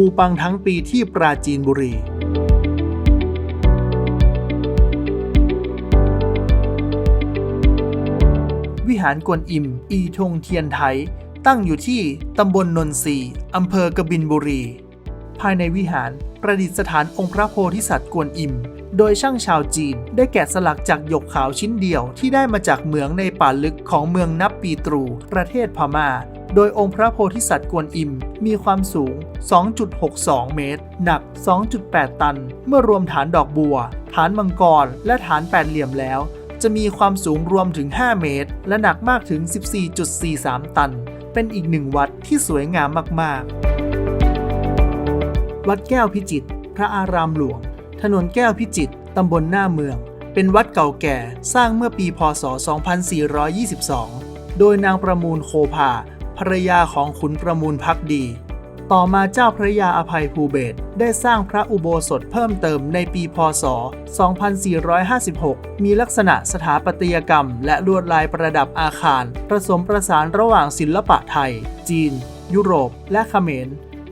มูปังทั้งปีที่ปราจีนบุรีวิหารกวนอิม อีทงเทียนไทย ตั้งอยู่ที่ตำบลนนทรีอำเภอกบินบุรี ภายในวิหารประดิษฐานองค์พระโพธิสัตว์กวนอิม โดยช่างชาวจีนได้แกะสลักจากหยกขาวชิ้นเดียวที่ได้มาจากเหมืองในป่าลึกของเมืองนับปีตรู ประเทศพมา่า โดยองค์พระโพธิสัตว์กวนอิมมีความสูง 2.62 เมตร หนัก 2.8 ตัน เมื่อรวมฐานดอกบัว ฐานมังกร และฐานแปดเหลี่ยมแล้ว จะมีความสูงรวมถึง 5 เมตร และหนักมากถึง 14.43 ตัน เป็นอีกหนึ่งวัดที่สวยงามมาก ๆ วัดแก้วพิจิตร พระอารามหลวง ถนนแก้วพิจิตร ตำบลหน้าเมือง เป็นวัดเก่าแก่ สร้างเมื่อปี พศ 2422 โดยนางประมูลโคภา ภรยาของขุนประมูลพักดี ต่อมาเจ้าพระยาอภัยภูเบศได้สร้างพระอุโบสถเพิ่มเติมในปีพศ 2456 มีลักษณะสถาปัตยกรรม และลวดลายประดับอาคาร ผสมประสานระหว่างศิลปะไทย จีน ยุโรป และเขมร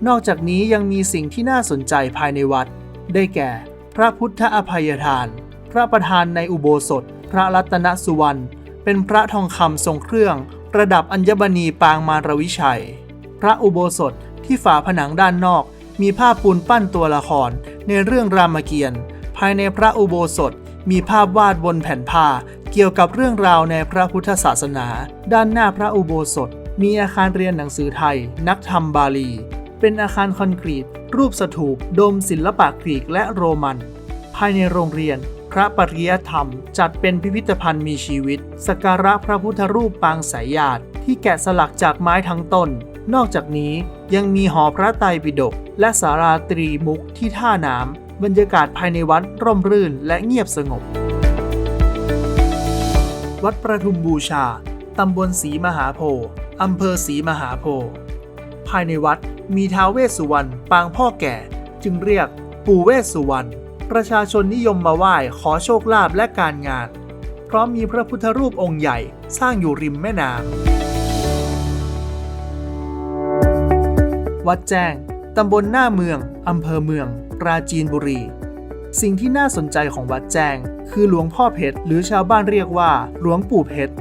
นอกจากนี้ยังมีสิ่งที่น่าสนใจภายในวัด ได้แก่ พระพุทธอภัยทาน พระประธานในอุโบสถ พระรัตนสุวรรณเป็นพระทองคำทรงเครื่อง ประดับอัญมณีปางมารวิชัย พระอุโบสถที่ฝาผนังด้านนอก มีภาพปูนปั้นตัวละครในเรื่องรามเกียรติ์ภายในพระอุโบสถมีภาพวาดบนแผ่นผ้าเกี่ยวกับเรื่องราวในพระพุทธศาสนา ด้านหน้าพระอุโบสถ มีอาคารเรียนหนังสือไทย นักธรรมบาลี เป็นอาคารคอนกรีต รูปสถูป โดมศิลปะกรีกและโรมัน ภายในโรงเรียน พระปริยธรรม จัดเป็นพิพิธภัณฑ์มีชีวิตสกการะพระพุทธรูปปางสายญาติ ที่แกะสลักจากไม้ทั้งต้น นอกจากนี้ยังมีหอพระไตรปิฎกและสาราตรีมุกที่ท่าน้ำบรรยากาศภายในวัดร่มรื่นและเงียบสงบ วัดประทุมบูชา ตำบลศรีมหาโพธิ์อำเภอศรีมหาโพธิ์ภายในวัดมีท้าวเวสสุวรรณปางพ่อแก่ จึงเรียกปู่เวสสุวรรณ ประชาชนนิยมมาไหว้ขอโชคลาภและการงานพร้อมมีพระพุทธรูปองค์ใหญ่สร้างอยู่ริมแม่น้ำวัดแจ้ง ตำบลหน้าเมือง อำเภอเมือง ปราจีนบุรี สิ่งที่น่าสนใจของวัดแจ้ง คือหลวงพ่อเพชรหรือชาวบ้านเรียกว่า หลวงปู่เพชร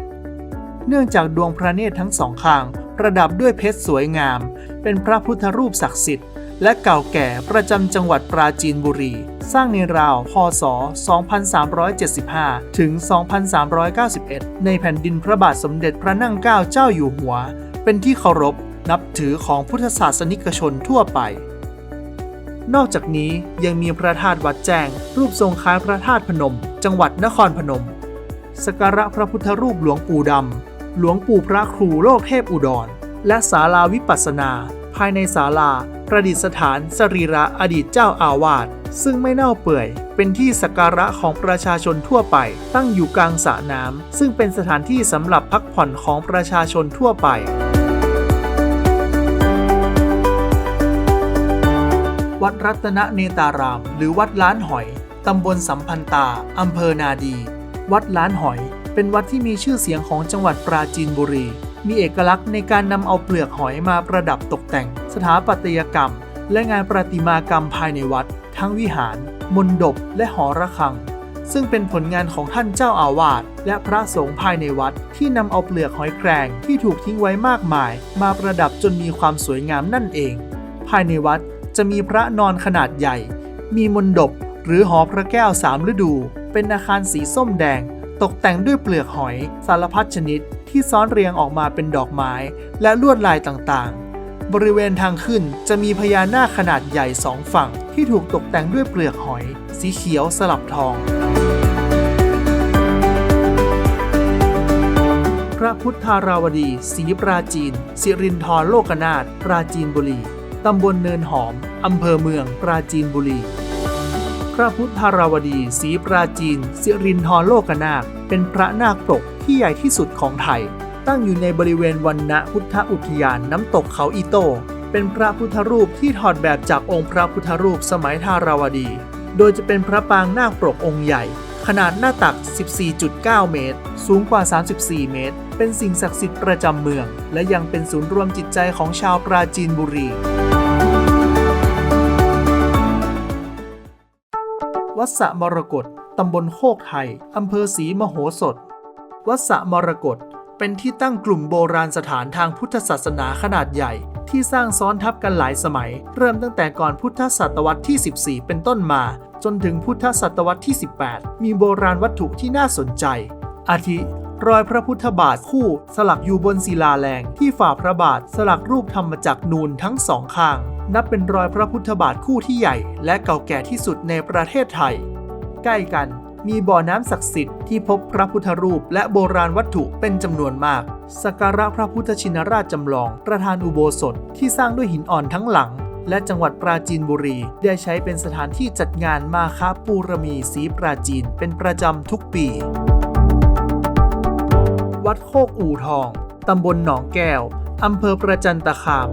เนื่องจากดวงพระเนตรทั้งสองข้าง ประดับด้วยเพชรสวยงาม เป็นพระพุทธรูปศักดิ์สิทธิ์และเก่าแก่ประจำจังหวัดปราจีนบุรี สร้างในราว พศ 2375 ถึง 2391 ในแผ่นดินพระบาทสมเด็จพระนั่งเกล้าเจ้าอยู่หัว เป็นที่เคารพนับถือของพุทธศาสนิกชนทั่วไป นอกจากนี้ยังมีพระธาตุวัดแจ้ง รูปทรงคล้ายพระธาตุพนม จังหวัดนครพนม สกการะพระพุทธรูปหลวงปู่ดำ หลวงปู่พระครูโลกเทพอุดร และศาลาวิปัสสนา ภายในศาลา ประดิษฐานสรีระอดีตเจ้าอาวาสซึ่งไม่เน่าเปื่อย เป็นที่สักการะของประชาชนทั่วไป ตั้งอยู่กลางสระน้ำซึ่งเป็นสถานที่สำหรับพักผ่อนของประชาชนทั่วไปวัดรัตนเนตาราม หรือวัดล้านหอย ตำบลสัมพันตา อำเภอนาดี วัดล้านหอย เป็นวัดที่มีชื่อเสียงของจังหวัดปราจีนบุรี มีเอกลักษณ์ในการนำเอาเปลือกหอยมาประดับตกแต่ง สถาปัตยกรรม และงานประติมากรรมภายในวัด ทั้งวิหารมณฑปและหอระฆัง ซึ่งเป็นผลงานของท่านเจ้าอาวาสและพระสงฆ์ภายในวัด ที่นำเอาเปลือกหอยแครงที่ถูกทิ้งไว้มากมาย มาประดับจนมีความสวยงามนั่นเอง ภายในวัดจะมีพระนอนขนาดใหญ่ มีมณฑปหรือหอพระแก้วสามฤดู เป็นอาคารสีส้มแดง ตกแต่งด้วยเปลือกหอยสารพัดชนิดที่ซ้อนเรียงออกมาเป็นดอกไม้และลวดลายต่างๆ บริเวณทางขึ้นจะมีพญานาคขนาดใหญ่สองฝั่ง ที่ถูกตกแต่งด้วยเปลือกหอย สีเขียวสลับทอง พระพุทธาราวดีศรีปราจีน สิรินทรโลกนาถปราจีนบุรีตำบลเนินหอม อำเภอเมืองปราจีนบุรี พระพุทธาราวดีศรีปราจีน สิรินทรโลกนาถเป็นพระนาคปกที่ใหญ่ที่สุดของไทย ตั้งอยู่ในบริเวณวันณพุทธอุทยานน้ำตกเขาอีโต้เป็นพระพุทธรูปที่ถอดแบบจากองค์พระพุทธรูปสมัยทาราวดี โดยจะเป็นพระปางนาคปกองค์ใหญ่ ขนาดหน้าตัก 14.9 เมตร สูงกว่า 34 เมตร เป็นสิ่งศักดิ์สิทธิ์ประจำเมือง และยังเป็นศูนย์รวมจิตใจของชาวปราจีนบุรี วัดสะมรกตตำบลโคกไทยอำเภอศรีมโหสถ วัดสะมรกตเป็นที่ตั้งกลุ่มโบราณสถานทางพุทธศาสนาขนาดใหญ่ ที่สร้างซ้อนทับกันหลายสมัย เริ่มตั้งแต่ก่อนพุทธศตวรรษที่ 14 เป็นต้นมา จนถึงพุทธศตวรรษที่ 18 มีโบราณวัตถุที่น่าสนใจ อาทิ รอยพระพุทธบาทคู่ สลักอยู่บนศิลาแรงที่ฝ่าพระบาทสลักรูปธรรมจักรนูนทั้งสองข้าง นับเป็นรอยพระพุทธบาทคู่ที่ใหญ่ และเก่าแก่ที่สุดในประเทศไทย ใกล้กันมีบ่อน้ำศักดิ์สิทธิ์ที่พบพระพุทธรูปและโบราณวัตถุเป็นจำนวนมาก สักการะพระพุทธชินราชจำลอง ประธานอุโบสถที่สร้างด้วยหินอ่อนทั้งหลัง และจังหวัดปราจีนบุรี ได้ใช้เป็นสถานที่จัดงานมาคาปูรมีสีปราจีนเป็นประจำทุกปี วัดโคกอู่ทอง ตำบลหนองแก้ว อำเภอประจันตคาม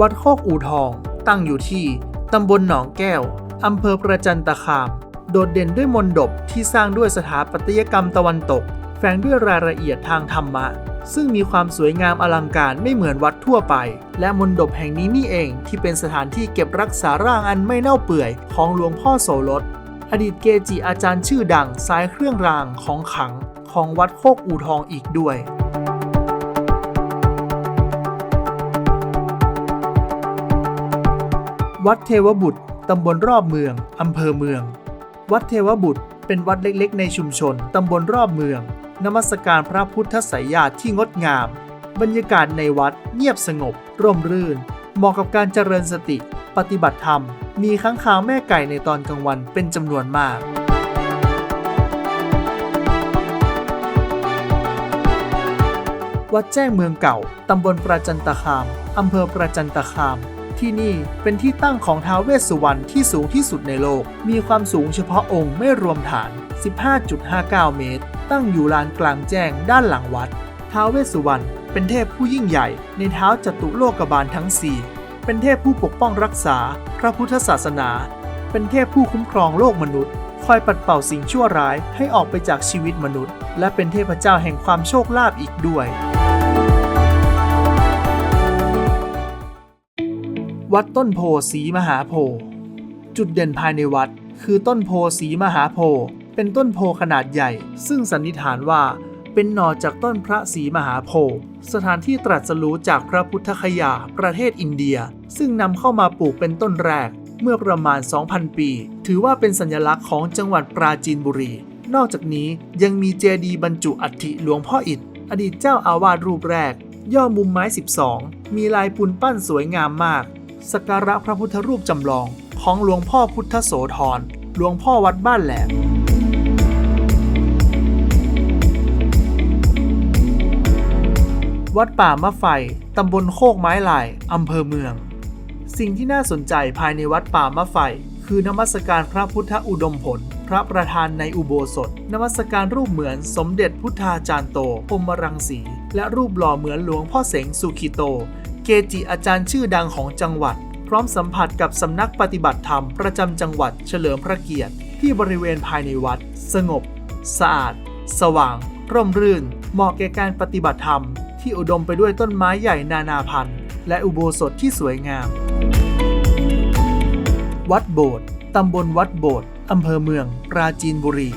วัดโคกอู่ทอง ตั้งอยู่ที่ ตำบลหนองแก้ว อำเภอประจันตคาม โดดเด่นด้วยมนดบที่สร้างด้วยสถาปัตยกรรมตะวันตก แฝงด้วยรายละเอียดทางธรรมะ ซึ่งมีความสวยงามอลังการไม่เหมือนวัดทั่วไป และมนดบแห่งนี้นี่เองที่เป็นสถานที่เก็บรักษาร่างอันไม่เน่าเปื่อยของหลวงพ่อโสรสอดีตเกจิอาจารย์ชื่อดังสายเครื่องรางของขัง ของวัดโคกอู่ทองอีกด้วยวัดเทวบุตร ตำบลรอบเมือง อำเภอเมือง วัดเทวบุตร เป็นวัดเล็กๆ ในชุมชน ตำบลรอบเมือง นมัสการพระพุทธไสยญาติที่งดงาม บรรยากาศในวัดเงียบสงบ ร่มรื่น เหมาะกับการเจริญสติ ปฏิบัติธรรม มีค้างคาวแม่ไก่ในตอนกลางวันเป็นจำนวนมาก วัดแจ้งเมืองเก่า ตำบลประจันตคาม อำเภอประจันตคาม ที่นี่เป็นที่ตั้งของท้าวเวสสุวรรณที่สูงที่สุดในโลก มีความสูงเฉพาะองค์ไม่รวมฐาน 15.59 เมตร ตั้งอยู่ลานกลางแจ้งด้านหลังวัด ท้าวเวสสุวรรณเป็นเทพผู้ยิ่งใหญ่ ในเท้าจตุโลกบาลทั้ง4เป็นเทพผู้ปกป้องรักษา พระพุทธศาสนา เป็นเทพผู้คุ้มครองโลกมนุษย์ คอยปัดเป่าสิ่งชั่วร้ายให้ออกไปจากชีวิตมนุษย์ และเป็นเทพเจ้าแห่งความโชคลาภอีกด้วย วัดต้นโพสีมหาโพธิ์จุดเด่นภายในวัดคือต้นโพสีมหาโพธิ์เป็นต้นโพขนาดใหญ่ ซึ่งสันนิษฐานว่าเป็นหน่อจากต้นพระศรีมหาโพธิ์สถานที่ตรัสรู้จากพระพุทธคยา ประเทศอินเดีย ซึ่งนำเข้ามาปลูกเป็นต้นแรก เมื่อประมาณ 2,000 ปี ถือว่าเป็นสัญลักษณ์ของจังหวัดปราจีนบุรี นอกจากนี้ยังมีเจดีย์บรรจุอัฐิหลวงพ่ออิฐ อดีตเจ้าอาวาสรูปแรก ย่อมุมไม้ 12 มีลายปูนปั้นสวยงามมาก สักการะพระพุทธรูปจำลองของหลวงพ่อพุทธโสธร หลวงพ่อวัดบ้านแหลมวัดป่ามะไฟ ตำบลโคกไม้ลาย อำเภอเมือง สิ่งที่น่าสนใจภายในวัดป่ามะไฟ คือนมัสการพระพุทธอุดมผล พระประธานในอุโบสถ นมัสการรูปเหมือนสมเด็จพุทธาจารย์โตพมรังสี และรูปหล่อเหมือนหลวงพ่อเสงสุขิโต เกจิอาจารย์ชื่อดังของจังหวัด พร้อมสัมผัสกับสำนักปฏิบัติธรรมประจำจังหวัดเฉลิมพระเกียรติ ที่บริเวณภายในวัด สงบ สะอาด สว่าง ร่มรื่น เหมาะแก่การปฏิบัติธรรม ที่อุดมไปด้วยต้นไม้ใหญ่นานาพันธุ์ และอุโบสถที่สวยงาม วัดโบสถ์ตำบลวัดโบสถ์อำเภอเมือง ปราจีนบุรี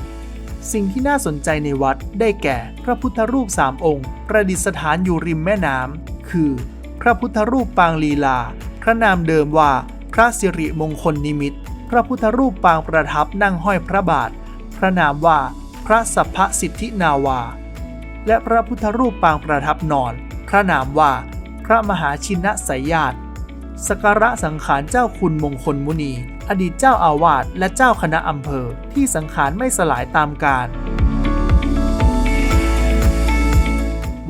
สิ่งที่น่าสนใจในวัดได้แก่ พระพุทธรูปสามองค์ ประดิษฐานอยู่ริมแม่น้ำคือ พระพุทธรูปปางลีลา พระนามเดิมว่าพระสิริมงคลนิมิต พระพุทธรูปปางประทับนั่งห้อยพระบาท พระนามว่าพระสัพพสิทธินาวา และพระพุทธรูปปางประทับนอน พระนามว่า พระมหาชินสยญาติสกการะสังขารเจ้าคุณมงคลมุนี อดีตเจ้าอาวาสและเจ้าคณะอำเภอที่สังขารไม่สลายตามกาล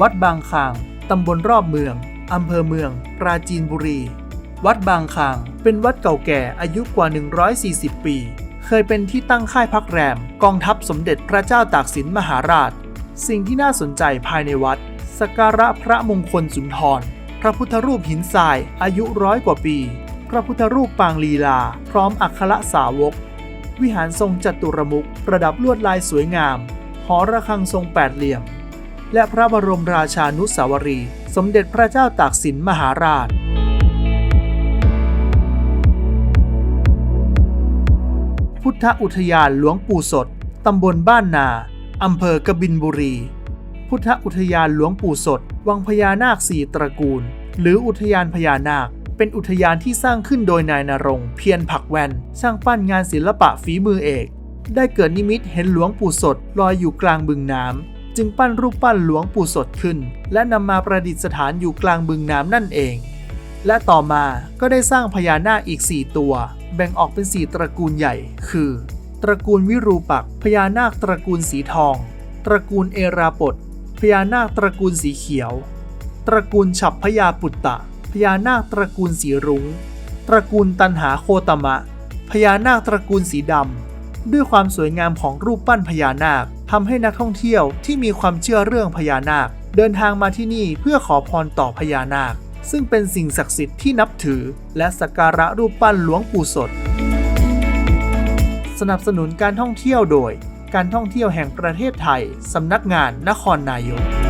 วัดบางคาง ตำบลรอบเมือง อำเภอเมือง ปราจีนบุรี วัดบางคาง เป็นวัดเก่าแก่อายุกว่า 140 ปี เคยเป็นที่ตั้งค่ายพักแรม กองทัพสมเด็จพระเจ้าตากสินมหาราช สิ่งที่น่าสนใจภายในวัด สการะพระมงคลสุนทร พระพุทธรูปหินทรายอายุร้อยกว่าปี พระพุทธรูปปางลีลา พร้อมอัครสาวก วิหารทรงจัตุรมุขประดับลวดลายสวยงาม หอระฆังทรงแปดเหลี่ยม และพระบรมราชานุสาวรี สมเด็จพระเจ้าตากสินมหาราช พุทธอุทยานหลวงปู่สด ตำบลบ้านนา อำเภอกบินบุรี พุทธอุทยานหลวงปู่สด วังพญานาคสี่ตระกูล หรืออุทยานพญานาค เป็นอุทยานที่สร้างขึ้นโดยนายนรงเพียรผักแวนช่างปั้นงานศิลปะฝีมือเอก ได้เกิดนิมิตเห็นหลวงปู่สดลอยอยู่กลางบึงน้ำ จึงปั้นรูปปั้นหลวงปู่สดขึ้น และนำมาประดิษฐานอยู่กลางบึงน้ำนั่นเอง และต่อมาก็ได้สร้างพญานาคอีก 4 ตัว แบ่งออกเป็น 4 ตระกูลใหญ่ คือ ตระกูลวิรูปักษ์พญานาคตระกูลสีทอง ตระกูลเอราปดพญานาคตระกูลสีเขียว ตระกูลฉับพญาปุตตะพญานาคตระกูลสีรุง้ง ตระกูลตันหาโคตมะ พญานาคตระกูลสีดำ ด้วยความสวยงามของรูปปั้นพญานาคทำให้นักท่องเที่ยวที่มีความเชื่อเรื่องพญานาค เดินทางมาที่นี่เพื่อขอพรต่อพญานาค ซึ่งเป็นสิ่งศักดิ์สิทธิ์ที่นับถือ และสักการะรูปปั้นหลวงปู่สด สนับสนุนการท่องเที่ยวโดย การท่องเที่ยวแห่งประเทศไทย สำนักงานนครนายก